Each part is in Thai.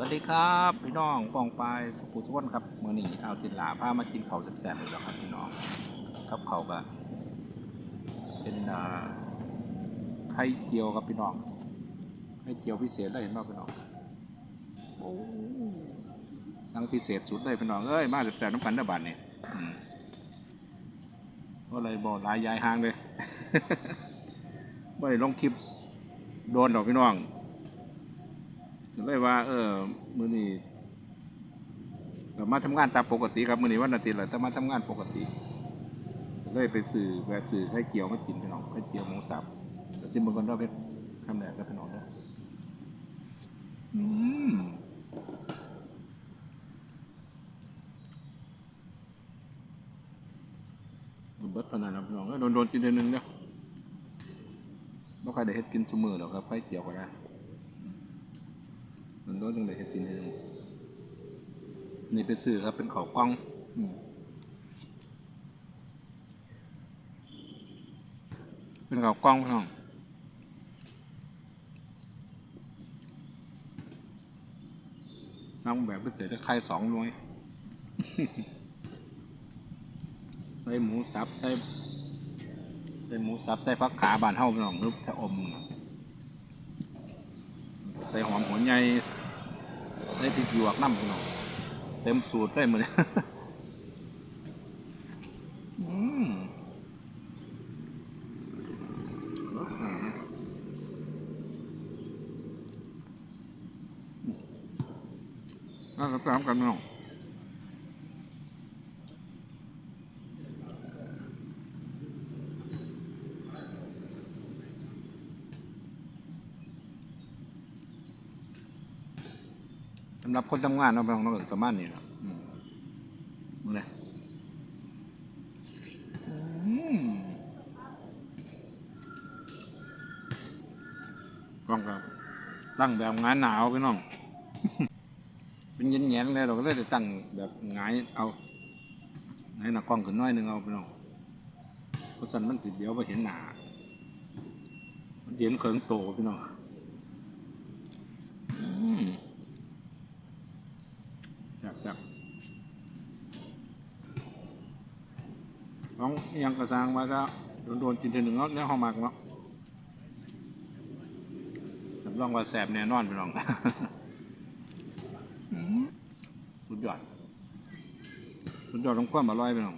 วัสดีครับพี่น้องปองปายสุขุสุวรรณครับมื่อนี้เอาตินหลาพามากินเขาวแซ่บๆเลยแล้วครับพี่น้องครับเขาวก็เป็นอ่าไข่เจียวครับพี่น้องไข่เจียวพิเศษเลยเห็นป่ะพี่น้องโอ้สั่งพิเศษสุดเลยพี่น้องเอ้ยมาแซ่บๆน้ำกันเด้อบาทนี่อืมก็เลยบอกลายยายห่างเลยไม่ได้ลงคลิปโดนดอกพี่น้องก็ เลยว่า เออมือนี้เรามาทำงานตามปกติครับมือนี้วันอาทิตย์แหละแต่มาทำงานปกติ เลยไปสื่อแวะสื่อให้เกี๊ยวมากินพี่น้องให้เกี๊ยวหมูสับแล้วซิมเบอร์กอนด้เพชรคำแรกก็พี่น้องด้วยอืมเบิร์ตขนาดนั้นพี่น้องโดนโดนๆกินเทีนึงเนี่ยไม่ใครได้เฮ็ดกินสมือหรอกครับไข่เจียวก็ได้ มันโดนจังเลยเฮ็ดกินเองนี่เป็นสื่อครับเป็นเขากล้องอืมเป็นเขากล้องพี่น้องสร้างแบบพิเศษได้ไข่สองหน่วยใส่หมูสับใส่ใส่หมูสับใส่ผักขาบานเฮาพี่น้องหรือชะอมใส่หอมหัวใหญ่ ใส่ติดหยวกน้ำพี่น้องเต็มสูตรได้หมดเลยอืมน่าจะตามกันพี่น้องำหรับคนทำงานเนาะพี่น้องเราก็ประมาณนี้นะมนี่เลยอืมกล้องครับตั้งแบบงานหนาวพี่น้อง เป็นเย็นแงนเลยเราก็เลยได้ตั้งแบบงายเอาหงายหน้ากล้องขึ้นน้อยหนึ่งเอาพี่น้องเพราะฉะนั้นมันติดเดี๋ยวไปเห็นหนามันเห็นเขิงโตพี่น้องอืม จักน้องยังกระซางมาก็โดนๆกินทีหนึ่งเนาะแล้วห้องมากเนาะรับรองว่าแสบแน่นอนพี่น้องสุดยอด สุดยอดของความอร่อยไปน้อง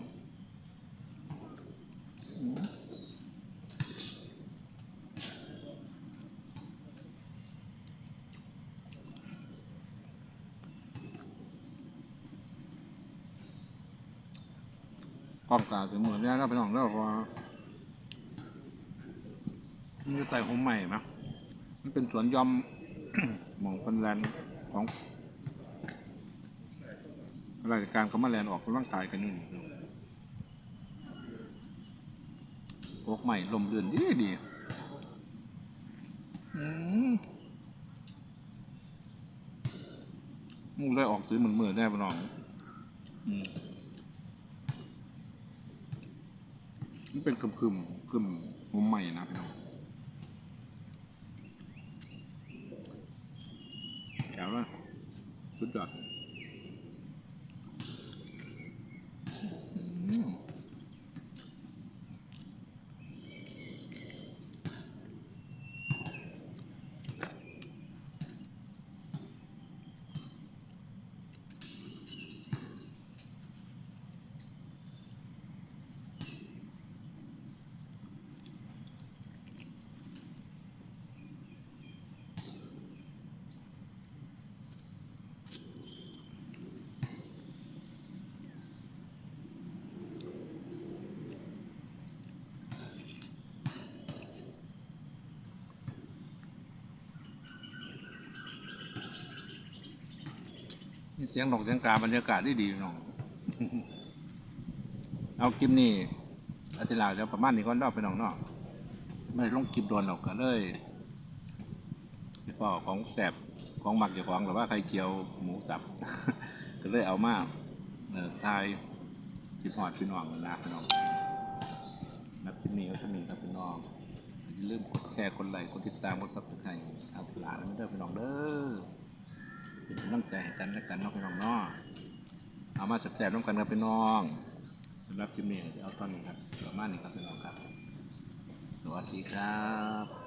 กล้อกาถึงเหมือนนี้แล้วไปน้องแล้วพอมันจะใส่หอมใหม่ไหมมันเป็นสวนยอมหมองเป็นแลนด์ของรายการเขามาแลนออกกำลังกายกันนี่โอกใหม่ลมเดือนดีดีมูได้ออกซื้อเหมือนเมื่อได้ปะน้อง อืม มันเป็นคึมคึมคึมมุมใหม่นะพี่น้องแจ๋วเลยสุดยอด นี่เสียงนกเสียงกาบรรยากาศที่ดีน้องเอากิมนี่อาทิตย์ลาวเดี๋ยวประมาณนี้ก่อนเนอกไปน้องเนอกไม่ได้ลงกิมโดนหรอกก็เลยพี่พ่อของแสบของหมักเจ้าของหรือว่าไข่เจียวหมูสับ ก็เลยเอามาเออทายจิบหอดพี่น้องนะพี่น้องนับคลิปนี้ก็จะมีครับพี่น้องอย่าลืมกดแชร์กดไลค์กดติดตามกดซับสไครต์อาทิตย์ลาแล้วไม่ได้อพี่น้องเด้อ เป็นกำลังใจให้กันและกันเนาะพี่น้องเนาะเอามาแสบๆน้ำกันครับพี่น้องสำหรับคลิปนี้เอาตอนนี้ครับประมาณนี้ครับพี่น้องครับ สวัสดีครับ